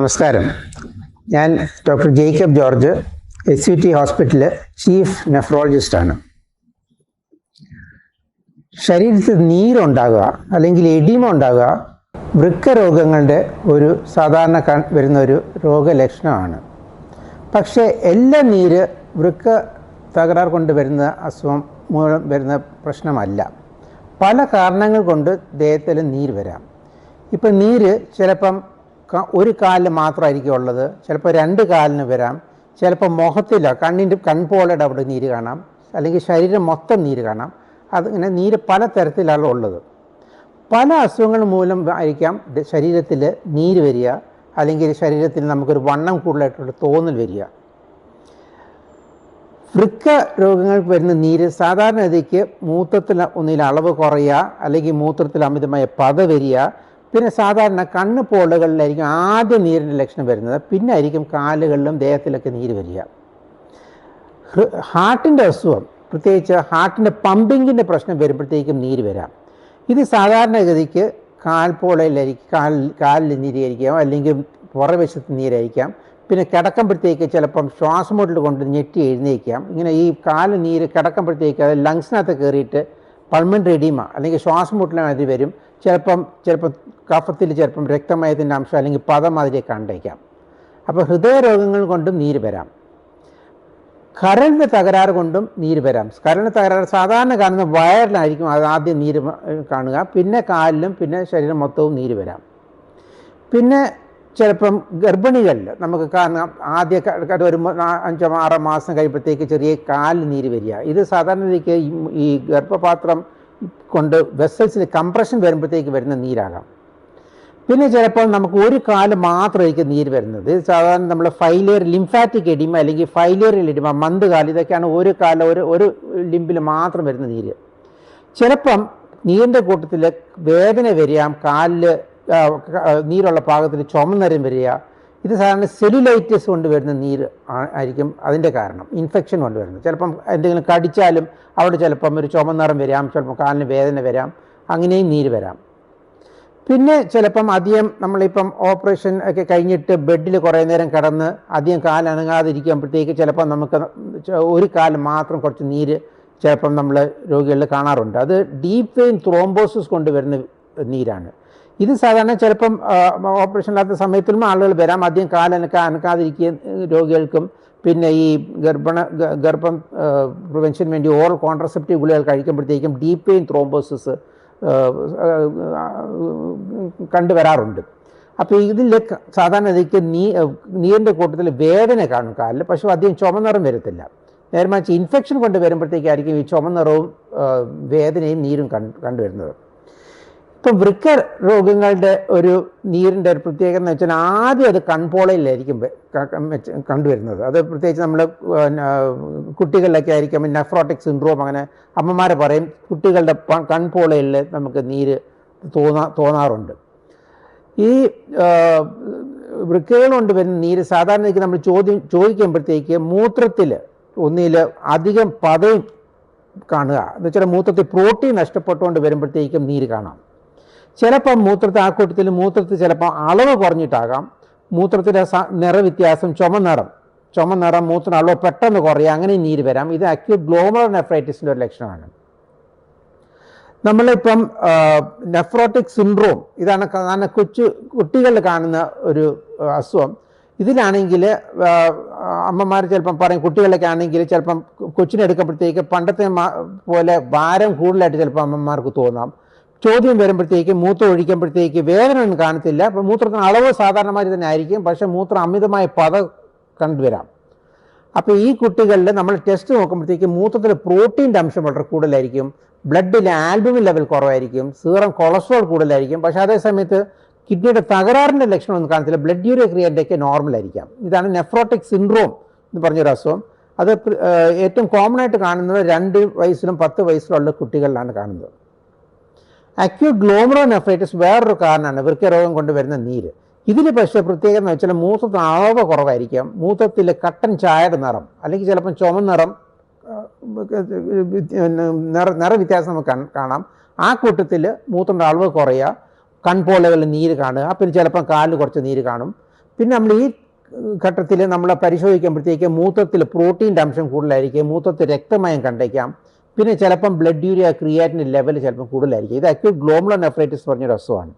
നമസ്കാരം. ഞാൻ doctor Jacob George S U T ഹോസ്പിറ്റലിലെ ചീഫ് നെഫ്രോളജിസ്റ്റാണ് ശരീരത്തിൽ നീരുണ്ടാകുക അല്ലെങ്കിൽ എഡിമ ഉണ്ടാകുക വൃക്ക രോഗങ്ങളുടെ ഒരു സാധാരണ വരുന്ന ഒരു രോഗലക്ഷണമാണ്. പക്ഷേ എല്ലാ നീര് വൃക്ക തകരാർ കൊണ്ട് വരുന്ന അസുഖം മൂലം വരുന്ന പ്രശ്നമല്ല. പല കാരണങ്ങൾ കൊണ്ട് ദേഹത്തിൽ നീര് വരാം. ഇപ്പം നീര് ചിലപ്പം ഒരു കാലിൽ മാത്രമായിരിക്കും ഉള്ളത്. ചിലപ്പോൾ രണ്ട് കാലിന് വരാം. ചിലപ്പോൾ മുഖത്തില്ല. കണ്ണിന്റെ കൺപോളയുടെ അവിടെ നീര് കാണാം. അല്ലെങ്കിൽ ശരീരം മൊത്തം നീര് കാണാം. അതിങ്ങനെ നീര് പല തരത്തിലാണ് ഉള്ളത്. പല അസുഖങ്ങൾ മൂലം ആയിരിക്കാം ശരീരത്തിൽ നീര് വരിക. അല്ലെങ്കിൽ ശരീരത്തിൽ നമുക്കൊരു വണ്ണം കൂടുതലായിട്ടുള്ള തോന്നൽ വരിക. വൃക്ക രോഗങ്ങൾക്ക് വരുന്ന നീര് സാധാരണഗതിക്ക് മൂത്രത്തിൽ ഒന്നിൽ അളവ് കുറയുക. അല്ലെങ്കിൽ മൂത്രത്തിൽ അമിതമായ പത വരിക. പിന്നെ സാധാരണ കണ്ണ് പോളുകളിലായിരിക്കും ആദ്യം നീരിന്റെ ലക്ഷണം വരുന്നത്. പിന്നെ ആയിരിക്കും കാലുകളിലും ദേഹത്തിലൊക്കെ നീര് വരിക. ഹാർട്ടിന്റെ അസുഖം പ്രത്യേകിച്ച് ഹാർട്ടിന്റെ പമ്പിങ്ങിന്റെ പ്രശ്നം വരുമ്പോഴത്തേക്കും നീര് വരാം. ഇത് സാധാരണഗതിക്ക് കാൽപോളയിലായിരിക്കും കാലിൽ കാലിൽ നീരായിരിക്കാം അല്ലെങ്കിൽ പുറവശത്ത് നീരായിരിക്കാം. പിന്നെ കിടക്കുമ്പോഴത്തേക്ക് ചിലപ്പം ശ്വാസമുട്ടൽ കൊണ്ട് ഞെട്ടി എഴുന്നേക്കാം ഇങ്ങനെ ഈ കാൽ നീര് കിടക്കുമ്പോഴത്തേക്ക് അത് ലങ്സിനകത്ത് കയറിയിട്ട് പൾമൻ റെഡീമ അല്ലെങ്കിൽ ശ്വാസമുട്ടലാതി വരും. ചിലപ്പം ചിലപ്പം കഫത്തിൽ ചിലപ്പം രക്തമയത്തിന്റെ അംശം അല്ലെങ്കിൽ പദം അതിലേക്ക് കണ്ടേക്കാം. അപ്പോൾ ഹൃദയരോഗങ്ങൾ കൊണ്ടും നീര് വരാം. കരണ്ട് തകരാറ് കൊണ്ടും നീര് വരാം. കരണ്ട് തകരാറ് സാധാരണ കാണുന്ന വയറിലായിരിക്കും അത് ആദ്യം നീര് കാണുക. പിന്നെ കാലിലും പിന്നെ ശരീരം മൊത്തവും നീര് വരാം. പിന്നെ ചിലപ്പം ഗർഭിണികളിൽ നമുക്ക് കാരണം ആദ്യ ഒരു അഞ്ചോ ആറോ മാസം കഴിയുമ്പോഴത്തേക്ക് ചെറിയ കാലിൽ നീര് വരിക. ഇത് സാധാരണ രീതിക്ക് ഈ- ഗർഭപാത്രം കൊണ്ട് വെസൽസിൽ കംപ്രഷൻ വരുമ്പോഴത്തേക്ക് വരുന്ന നീരാകാം. പിന്നെ ചിലപ്പോൾ നമുക്ക് ഒരു കാൽ മാത്രമായിരിക്കും നീര് വരുന്നത്. സാധാരണ നമ്മൾ ഫൈലിയർ ലിംഫാറ്റിക് എഡിമ അല്ലെങ്കിൽ ഫൈലിയർ എഡിമ മന്ത് കാൽ ഇതൊക്കെയാണ് ഒരു കാല ഒരു ഒരു ലിംബിൽ മാത്രം വരുന്ന നീര്. ചിലപ്പം നീരിന്റെ കൂട്ടത്തിൽ വേദന വരികയാം കാലിൽ നീരുള്ള പാകത്തിൽ ചുമന്നരം വരിക ഇത് സാധാരണ സെല്ലുലൈറ്റിസ് കൊണ്ട് വരുന്ന നീര് ആയിരിക്കും അതിന്റെ കാരണം ഇൻഫെക്ഷൻ കൊണ്ട് വരുന്നത്. ചിലപ്പം എന്തെങ്കിലും കടിച്ചാലും അവിടെ ചിലപ്പം ഒരു ചുമന്നറം വരാം ചിലപ്പം കാലിന് വേദന വരാം അങ്ങനെയും നീര് വരാം. പിന്നെ ചിലപ്പം അധികം നമ്മളിപ്പം ഓപ്പറേഷൻ ഒക്കെ കഴിഞ്ഞിട്ട് ബെഡിൽ കുറേ നേരം കിടന്ന് അധികം കാലനങ്ങാതിരിക്കുമ്പോഴത്തേക്ക് ചിലപ്പം നമുക്ക് ഒരു കാൽ മാത്രം കുറച്ച് നീര് ചിലപ്പം നമ്മൾ രോഗികളിൽ കാണാറുണ്ട്. അത് ഡീപ്പ് വെയിൻ ത്രോംബോസിസ് കൊണ്ടുവരുന്ന നീരാണ്. ഇത് സാധാരണ ചിലപ്പം ഓപ്പറേഷൻ ഇല്ലാത്ത സമയത്തിലും ആളുകൾ വരാം. അധികം കാലനക്ക അനക്കാതിരിക്കുക രോഗികൾക്കും പിന്നെ ഈ ഗർഭണ ഗർഭം പ്രിവെൻഷന് വേണ്ടി ഓറൽ കോൺട്രസെപ്റ്റീവ് ഗുളികൾ കഴിക്കുമ്പോഴത്തേക്കും ഡീപ്പ് വെയിൻ ത്രോംബോസിസ് കണ്ടുവരാറുണ്ട്. അപ്പോൾ ഇതിൽ ക- സാധാരണ നീ നീരിന്റെ കൂട്ടത്തിൽ വേദന കാണും കാലിൽ പക്ഷേ അധികം ചുമനിറം വരത്തില്ല. നേരെ മറിച്ച് ഇൻഫെക്ഷൻ കൊണ്ട് വരുമ്പോഴത്തേക്കായിരിക്കും ഈ ചുമനിറവും വേദനയും നീരും കണ്ട് കണ്ടുവരുന്നത്. ഇപ്പം വൃക്ക രോഗങ്ങളുടെ ഒരു നീരിന്റെ ഒരു പ്രത്യേകത എന്ന് വെച്ചാൽ ആദ്യം അത് കൺപോളയിലായിരിക്കും കണ്ടുവരുന്നത്. അത് പ്രത്യേകിച്ച് നമ്മൾ കുട്ടികളിലൊക്കെ ആയിരിക്കും നെഫ്രോട്ടിക് സിൻഡ്രോം അങ്ങനെ അമ്മമാരെ പറയും കുട്ടികളുടെ കൺപോളയിൽ നമുക്ക് നീര് തോന്നാ തോന്നാറുണ്ട്. ഈ വൃക്കകൾ കൊണ്ട് വരുന്ന നീര് സാധാരണയ്ക്ക് നമ്മൾ ചോദ്യം ചോദിക്കുമ്പോഴത്തേക്ക് മൂത്രത്തിൽ ഒന്നിൽ അധികം പതയും കാണുക. എന്ന് വെച്ചാൽ മൂത്രത്തിൽ പ്രോട്ടീൻ നഷ്ടപ്പെട്ടുകൊണ്ട് വരുമ്പോഴത്തേക്കും നീര് കാണാം. ചിലപ്പം മൂത്രത്തിൽ ആ കൂട്ടത്തിൽ മൂത്രത്തിൽ ചിലപ്പോൾ അളവ് കുറഞ്ഞിട്ടാകാം. മൂത്രത്തിന്റെ നിറവ്യത്യാസം ചുമനിറം. ചുമനിറം മൂത്രം അളവ് പെട്ടെന്ന് കുറയുക അങ്ങനെ നീര് വരാം. ഇത് അക്യൂട്ട് ഗ്ലോമർ നെഫ്രൈറ്റിസിന്റെ ഒരു ലക്ഷണമാണ്. നമ്മളിപ്പം നെഫ്രോട്ടിക് സിൻഡ്രോം ഇതാണ് കാരണം കൊച്ചു കുട്ടികളിൽ കാണുന്ന ഒരു അസുഖം. ഇതിലാണെങ്കിൽ അമ്മമാർ ചിലപ്പം പറയും കുട്ടികളൊക്കെ ആണെങ്കിൽ ചിലപ്പം കൊച്ചിനെ എടുക്കുമ്പോഴത്തേക്ക് പണ്ടത്തെ പോലെ ഭാരം കൂടുതലായിട്ട് ചിലപ്പോൾ അമ്മമാർക്ക് തോന്നാം. ചോദ്യം വരുമ്പോഴത്തേക്ക് മൂത്രം ഒഴിക്കുമ്പോഴത്തേക്ക് വേദന ഒന്നും കാണത്തില്ല. അപ്പം മൂത്രത്തിന് അളവ് സാധാരണമാതിരി തന്നെ ആയിരിക്കും. പക്ഷെ മൂത്രം അമിതമായ പത കണ്ടുവരാം. അപ്പോൾ ഈ കുട്ടികളിൽ നമ്മൾ ടെസ്റ്റ് നോക്കുമ്പോഴത്തേക്ക് മൂത്രത്തിൽ പ്രോട്ടീന്റെ അംശം വളരെ കൂടുതലായിരിക്കും. ബ്ലഡിലെ ആൽബുമിൻ ലെവൽ കുറവായിരിക്കും. സീറം കൊളസ്ട്രോൾ കൂടുതലായിരിക്കും. പക്ഷേ അതേ സമയത്ത് കിഡ്നിയുടെ തകരാറിന്റെ ലക്ഷണമൊന്നും കാണത്തില്ല. ബ്ലഡ് യൂറിയ ക്രിയന്റെയൊക്കെ നോർമൽ ആയിരിക്കാം. ഇതാണ് നെഫ്രോട്ടിക് സിൻഡ്രോം എന്ന് പറഞ്ഞൊരു അസുഖം. അത് ഏറ്റവും കോമൺ ആയിട്ട് കാണുന്നത് രണ്ട് വയസ്സിലും പത്ത് വയസ്സിലുള്ള കുട്ടികളിലാണ് കാണുന്നത്. അക്യൂട്ട് ഗ്ലോമറോ നെഫൈറ്റിസ് വേറൊരു കാരണമാണ്. വൃക്കരോഗം കൊണ്ട് വരുന്ന നീര്. ഇതിൽ പക്ഷേ പ്രത്യേകത എന്ന് വെച്ചാൽ മൂത്രത്തിന് അളവ് കുറവായിരിക്കാം. മൂത്രത്തിൽ കട്ടൻ ചായയുടെ നിറം അല്ലെങ്കിൽ ചിലപ്പം ചുമനിറം നിറം നിറ നിറവ്യത്യാസം നമുക്ക് കാണാം ആ കൂട്ടത്തിൽ മൂത്രത്തിന്റെ അളവ് കുറയുക കൺപോളകളിൽ നീര് കാണുക പിന്നെ ചിലപ്പം കാലിൽ കുറച്ച് നീര് കാണും. പിന്നെ നമ്മൾ ഈ ഘട്ടത്തിൽ നമ്മൾ പരിശോധിക്കുമ്പോഴത്തേക്ക് മൂത്രത്തിൽ പ്രോട്ടീന്റെ അംശം കൂടുതലായിരിക്കും. മൂത്രത്തിൽ രക്തമയം കണ്ടേക്കാം. പിന്നെ ചിലപ്പം ബ്ലഡ് യൂരിയ ക്രിയാറ്റിന്റെ ലെവൽ ചിലപ്പം കൂടുതലായിരിക്കും. ഇത് അക്യൂട്ട് ഗ്ലോമുലർ നെഫ്രൈറ്റിസ് പറഞ്ഞൊരു അസുഖമാണ്.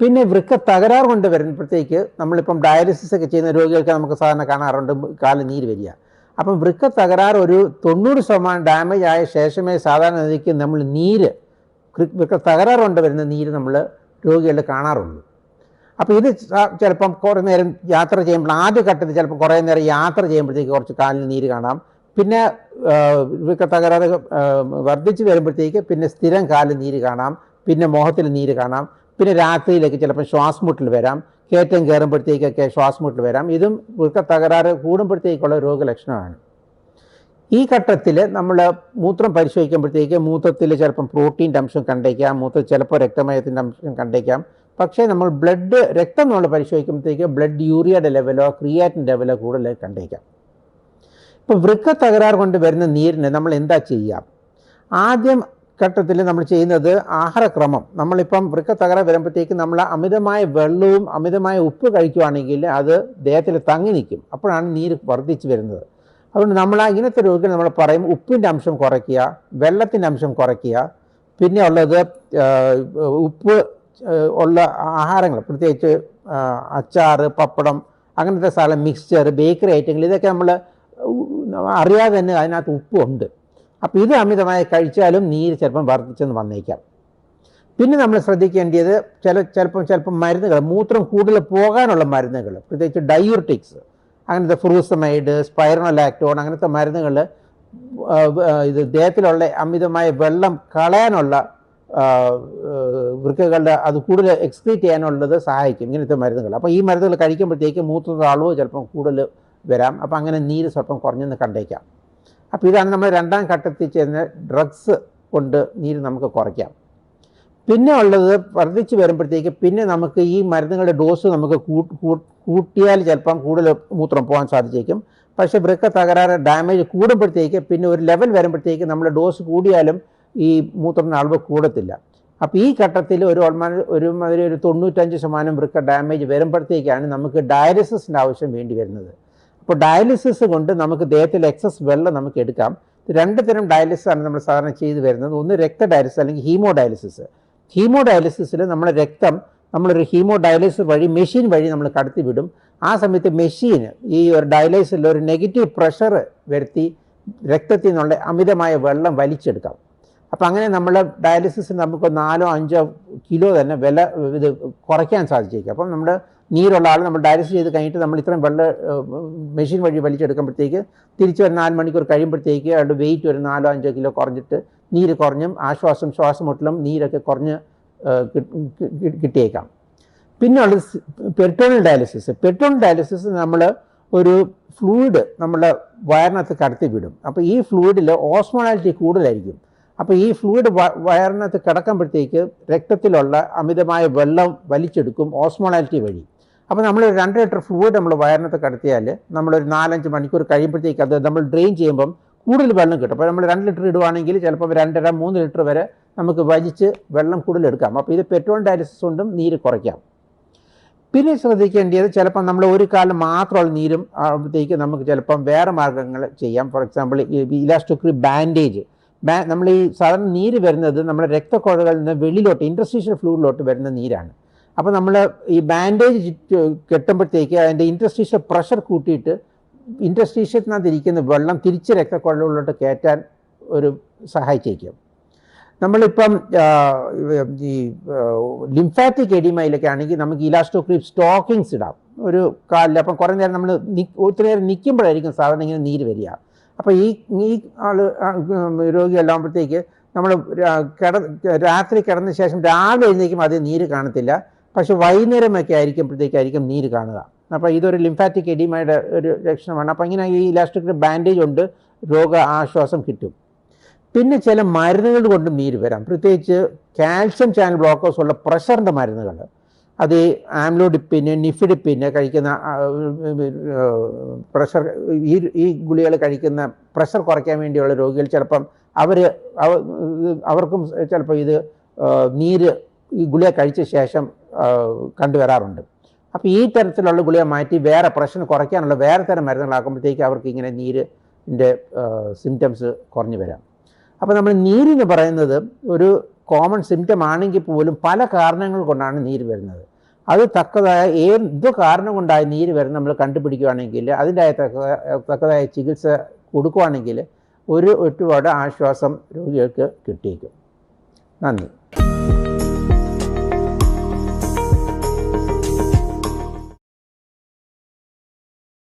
പിന്നെ വൃക്ക തകരാറ് കൊണ്ട് വരുമ്പോഴത്തേക്ക് നമ്മളിപ്പം ഡയാലിസിസ് ഒക്കെ ചെയ്യുന്ന രോഗികൾക്ക് നമുക്ക് സാധാരണ കാണാറുണ്ട് കാൽ നീര് വരിക. അപ്പം വൃക്ക തകരാറ് ഒരു തൊണ്ണൂറ് ശതമാനം ഡാമേജ് ആയ ശേഷമേ സാധാരണ നിലയ്ക്ക് നമ്മൾ നീര് വൃക്ക തകരാറ് കൊണ്ട് വരുന്ന നീര് നമ്മൾ രോഗികളിൽ കാണാറുള്ളൂ. അപ്പോൾ ഇത് ചിലപ്പം കുറേ നേരം യാത്ര ചെയ്യുമ്പോൾ ആദ്യ ഘട്ടത്തിൽ ചിലപ്പോൾ കുറേ നേരം യാത്ര ചെയ്യുമ്പോഴത്തേക്ക് കുറച്ച് കാലിൽ നീര് കാണാം. പിന്നെ തകരാറ് വർദ്ധിച്ചു വരുമ്പോഴത്തേക്ക് പിന്നെ സ്ഥിരം കാലിൽ നീര് കാണാം പിന്നെ മുഖത്തിൽ നീര് കാണാം പിന്നെ രാത്രിയിലേക്ക് ചിലപ്പോൾ ശ്വാസമുട്ടൽ വരാം കയറ്റം കയറുമ്പോഴത്തേക്കൊക്കെ ശ്വാസമുട്ടൽ വരാം. ഇതും വൃക്ക തകരാറ് കൂടുമ്പോഴത്തേക്കുള്ള രോഗലക്ഷണമാണ്. ഈ ഘട്ടത്തിൽ നമ്മൾ മൂത്രം പരിശോധിക്കുമ്പോഴത്തേക്ക് മൂത്രത്തിൽ ചിലപ്പം പ്രോട്ടീന്റെ അംശം കണ്ടേക്കാം മൂത്രത്തിൽ ചിലപ്പോൾ രക്തമയത്തിന്റെ അംശം കണ്ടേക്കാം. പക്ഷേ നമ്മൾ ബ്ലഡ് രക്തം നമ്മൾ പരിശോധിക്കുമ്പോഴത്തേക്ക് ബ്ലഡ് യൂറിയയുടെ ലെവലോ ക്രിയാറ്റിൻ ലെവലോ കൂടുതൽ കണ്ടേക്കാം. ഇപ്പോൾ വൃക്ക തകരാറ് കൊണ്ട് വരുന്ന നീരിന് നമ്മൾ എന്താ ചെയ്യാം ആദ്യം ഘട്ടത്തിൽ നമ്മൾ ചെയ്യുന്നത് ആഹാരക്രമം. നമ്മളിപ്പം വൃക്ക തകരാറ് വരുമ്പോഴത്തേക്ക് നമ്മൾ അമിതമായ വെള്ളവും അമിതമായ ഉപ്പ് കഴിക്കുവാണെങ്കിൽ അത് ദേഹത്തിൽ തങ്ങി നിൽക്കും. അപ്പോഴാണ് നീര് വർദ്ധിച്ചു വരുന്നത്. അതുകൊണ്ട് നമ്മൾ ഇങ്ങനത്തെ രോഗികൾ നമ്മൾ പറയും ഉപ്പിന്റെ അംശം കുറയ്ക്കുക വെള്ളത്തിന്റെ അംശം കുറയ്ക്കുക. പിന്നെ ഉള്ളത് ഉപ്പ് ഉള്ള ആഹാരങ്ങൾ പ്രത്യേകിച്ച് അച്ചാറ് പപ്പടം അങ്ങനത്തെ സാധനം മിക്സ്ചർ ബേക്കറി ഐറ്റങ്ങൾ ഇതൊക്കെ നമ്മൾ അറിയാതെ തന്നെ അതിനകത്ത് ഉപ്പുണ്ട്. അപ്പോൾ ഇത് അമിതമായി കഴിച്ചാലും നീര് ചിലപ്പം വർദ്ധിച്ചെന്ന് വന്നേക്കാം. പിന്നെ നമ്മൾ ശ്രദ്ധിക്കേണ്ടത് ചില ചിലപ്പം ചിലപ്പം മരുന്നുകൾ മൂത്രം കൂടുതൽ പോകാനുള്ള മരുന്നുകൾ പ്രത്യേകിച്ച് ഡയൂർട്ടിക്സ് അങ്ങനത്തെ ഫ്രൂസമൈഡ് സ്പൈറോലാക്ടോൺ അങ്ങനത്തെ മരുന്നുകൾ ഇത് ദേഹത്തിലുള്ള അമിതമായ വെള്ളം കളയാനുള്ള വൃക്കകളുടെ അത് കൂടുതൽ എക്സ്ക്രീറ്റ് ചെയ്യാനുള്ളത് സഹായിക്കും ഇങ്ങനത്തെ മരുന്നുകൾ. അപ്പോൾ ഈ മരുന്നുകൾ കഴിക്കുമ്പോഴത്തേക്ക് അളവ് ചിലപ്പം കൂടുതൽ വരാം. അപ്പോൾ അങ്ങനെ നീര് സ്വല്പം കുറഞ്ഞെന്ന് കണ്ടേക്കാം. അപ്പോൾ ഇതാണ് നമ്മൾ രണ്ടാം ഘട്ടത്തിൽ ചെയ്യുന്ന ഡ്രഗ്സ് കൊണ്ട് നീര് നമുക്ക് കുറയ്ക്കാം. പിന്നെ ഉള്ളത് വർദ്ധിച്ച് വരുമ്പോഴത്തേക്ക് പിന്നെ നമുക്ക് ഈ മരുന്നുകളുടെ ഡോസ് നമുക്ക് കൂട്ടിയാൽ ചിലപ്പം കൂടുതൽ മൂത്രം പോകാൻ സാധിച്ചേക്കും. പക്ഷേ വൃക്ക തകരാറ് ഡാമേജ് കൂടുമ്പോഴത്തേക്ക് പിന്നെ ഒരു ലെവൽ വരുമ്പോഴത്തേക്ക് നമ്മൾ ഡോസ് കൂടിയാലും ഈ മൂത്രത്തിന് അളവ് കൂടത്തില്ല. അപ്പോൾ ഈ ഘട്ടത്തിൽ ഒരു ഒരു ഒരു തൊണ്ണൂറ്റഞ്ച് ശതമാനം വൃക്ക ഡാമേജ് വരുമ്പോഴത്തേക്കാണ് നമുക്ക് ഡയാലിസിസിന്റെ ആവശ്യം വേണ്ടി വരുന്നത്. അപ്പോൾ ഡയാലിസിസ് കൊണ്ട് നമുക്ക് ദേഹത്തിൽ എക്സസ് വെള്ളം നമുക്ക് എടുക്കാം. രണ്ട് തരം ഡയാലിസിസ് ആണ് നമ്മൾ സാധാരണ ചെയ്തു വരുന്നത്. ഒന്ന് രക്ത ഡയാലിസിസ് അല്ലെങ്കിൽ ഹീമോ ഡയാലിസിസ് ഹീമോ ഡയാലിസിസിൽ നമ്മുടെ രക്തം നമ്മളൊരു ഹീമോ ഡയാലിസിസ് വഴി മെഷീൻ വഴി നമ്മൾ കടത്തി വിടും. ആ സമയത്ത് മെഷീൻ ഈ ഒരു ഡയാലിസിൽ ഒരു നെഗറ്റീവ് പ്രഷർ വരുത്തി രക്തത്തിൽ നിന്നുള്ള അമിതമായ വെള്ളം വലിച്ചെടുക്കാം. അപ്പം അങ്ങനെ നമ്മൾ ഡയാലിസിസ് നമുക്ക് നാലോ അഞ്ചോ കിലോ തന്നെ വില ഇത് കുറയ്ക്കാൻ സാധിച്ചേക്കും. അപ്പം നമ്മുടെ നീരുള്ള ആൾ നമ്മൾ ഡയാലിസിസ് ചെയ്ത് കഴിഞ്ഞിട്ട് നമ്മൾ ഇത്രയും വെള്ള മെഷീൻ വഴി വലിച്ചെടുക്കുമ്പോഴത്തേക്ക് തിരിച്ച് ഒരു നാല് മണിക്കൂർ കഴിയുമ്പോഴത്തേക്ക് അയാളുടെ വെയിറ്റ് ഒരു നാലോ അഞ്ചോ കിലോ കുറഞ്ഞിട്ട് നീര് കുറഞ്ഞും ആശ്വാസം ശ്വാസമുട്ടലും നീരൊക്കെ കുറഞ്ഞ് കിട്ടിയേക്കാം. പിന്നെ ഉള്ളത് പെട്രോൾ ഡയാലിസിസ് പെട്രോൾ ഡയാലിസിസ് നമ്മൾ ഒരു ഫ്ലൂയിഡ് നമ്മുടെ വയറിനകത്ത് കടത്തി വിടും അപ്പോൾ ഈ ഫ്ലൂയിഡിൽ ഓസ്മോണാലിറ്റി കൂടുതലായിരിക്കും. അപ്പോൾ ഈ ഫ്ലൂയിഡ് വയറിനകത്ത് കിടക്കുമ്പോഴത്തേക്ക് രക്തത്തിലുള്ള അമിതമായ വെള്ളം വലിച്ചെടുക്കും ഓസ്മോളാലിറ്റി വഴി. അപ്പോൾ നമ്മൾ രണ്ട് ലിറ്റർ ഫ്ലൂയിഡ് നമ്മൾ വയറിനകത്ത് കടത്തിയാൽ നമ്മളൊരു നാലഞ്ച് മണിക്കൂർ കഴിയുമ്പോഴത്തേക്ക് അത് നമ്മൾ ഡ്രെയിൻ ചെയ്യുമ്പം കൂടുതൽ വെള്ളം കിട്ടും. അപ്പോൾ നമ്മൾ രണ്ട് ലിറ്റർ ഇടുവാണെങ്കിൽ ചിലപ്പോൾ രണ്ടര മൂന്ന് ലിറ്റർ വരെ നമുക്ക് വലിച്ച് വെള്ളം കൂടുതൽ എടുക്കാം. അപ്പോൾ ഇത് പെട്രോൾ ഡയാലിസിസ് കൊണ്ടും നീര് കുറയ്ക്കാം. പിന്നെ ശ്രദ്ധിക്കേണ്ടത് ചിലപ്പോൾ നമ്മൾ ഒരു കാലം മാത്രമുള്ള നീരും ആകുമ്പോഴത്തേക്ക് നമുക്ക് ചിലപ്പം വേറെ മാർഗങ്ങൾ ചെയ്യാം. For example elastocrepe bandage. നമ്മൾ ഈ സാധാരണ നീര് വരുന്നത് നമ്മുടെ രക്തക്കുഴകളിൽ നിന്ന് വെളിയിലോട്ട് ഇൻട്രസ്റ്റീഷ്യൽ ഫ്ലൂയിലോട്ട് വരുന്ന നീരാണ്. അപ്പോൾ നമ്മൾ ഈ ബാൻഡേജ് കെട്ടുമ്പോഴത്തേക്ക് അതിന്റെ ഇൻട്രസ്റ്റീഷ്യൽ പ്രഷർ കൂട്ടിയിട്ട് ഇൻട്രസ്റ്റീഷ്യത്തിനകത്ത് ഇരിക്കുന്ന വെള്ളം തിരിച്ച് രക്തക്കുഴലുകളിലോട്ട് കയറ്റാൻ ഒരു സഹായിച്ചേക്കും. നമ്മളിപ്പം ഈ ലിംഫാറ്റിക് എഡിമയിലൊക്കെ ആണെങ്കിൽ നമുക്ക് ഇലാസ്റ്റോക്രീപ് സ്റ്റോക്കിങ്സ് ഇടാം. ഒരു കാലിൽ അപ്പം കുറേ നേരം നമ്മൾ ഒത്തിരി നേരം നിൽക്കുമ്പോഴായിരിക്കും സാധാരണ ഇങ്ങനെ നീര് വരിക. അപ്പോൾ ഈ ഈ ആൾ രോഗിയല്ലാകുമ്പോഴത്തേക്ക് നമ്മൾ കിട രാത്രി കിടന്ന ശേഷം രാവിലെ എഴുന്നേക്കും അത് നീര് കാണത്തില്ല. പക്ഷെ വൈകുന്നേരമൊക്കെ ആയിരിക്കുമ്പോഴത്തേക്കായിരിക്കും നീര് കാണുക. അപ്പോൾ ഇതൊരു ലിംഫാറ്റിക് എഡിമയുടെ ഒരു ലക്ഷണമാണ്. അപ്പോൾ ഇങ്ങനെ ഈ ഇലാസ്റ്റിക് ബാൻഡേജ് കൊണ്ട് രോഗ ആശ്വാസം കിട്ടും. പിന്നെ ചില മരുന്നുകൾ കൊണ്ട് നീര് വരാം. പ്രത്യേകിച്ച് കാൽഷ്യം ചാനൽ ബ്ലോക്കേഴ്സ് ഉള്ള പ്രഷറിന്റെ മരുന്നുകൾ അത് ആംലോഡിപ്പിന് നിഫിഡിപ്പിന് കഴിക്കുന്ന പ്രഷർ ഈ ഈ ഗുളികൾ കഴിക്കുന്ന പ്രഷർ കുറയ്ക്കാൻ വേണ്ടിയുള്ള രോഗികൾ ചിലപ്പം അവർ അവർക്കും ചിലപ്പോൾ ഇത് നീര് ഈ ഗുളിക കഴിച്ച ശേഷം കണ്ടുവരാറുണ്ട്. അപ്പോൾ ഈ തരത്തിലുള്ള ഗുളിക മാറ്റി വേറെ പ്രഷർ കുറയ്ക്കാനുള്ള വേറെ തരം മരുന്നുകളാക്കുമ്പോഴത്തേക്ക് അവർക്ക് ഇങ്ങനെ നീരിന്റെ സിംറ്റംസ് കുറഞ്ഞു വരാം. അപ്പോൾ നമ്മൾ നീരെന്ന് പറയുന്നത് ഒരു കോമൺ സിംറ്റം ആണെങ്കിൽ പോലും പല കാരണങ്ങൾ കൊണ്ടാണ് നീര് വരുന്നത്. അത് തക്കതായ ഏത് കാരണം കൊണ്ടായി നീര് വരുന്നത് നമ്മൾ കണ്ടുപിടിക്കുകയാണെങ്കിൽ അതിന്റെ തക്കതായ ചികിത്സ കൊടുക്കുകയാണെങ്കിൽ ഒരു ഒരുപാട് ആശ്വാസം രോഗികൾക്ക് കിട്ടിയേക്കും. നന്ദി.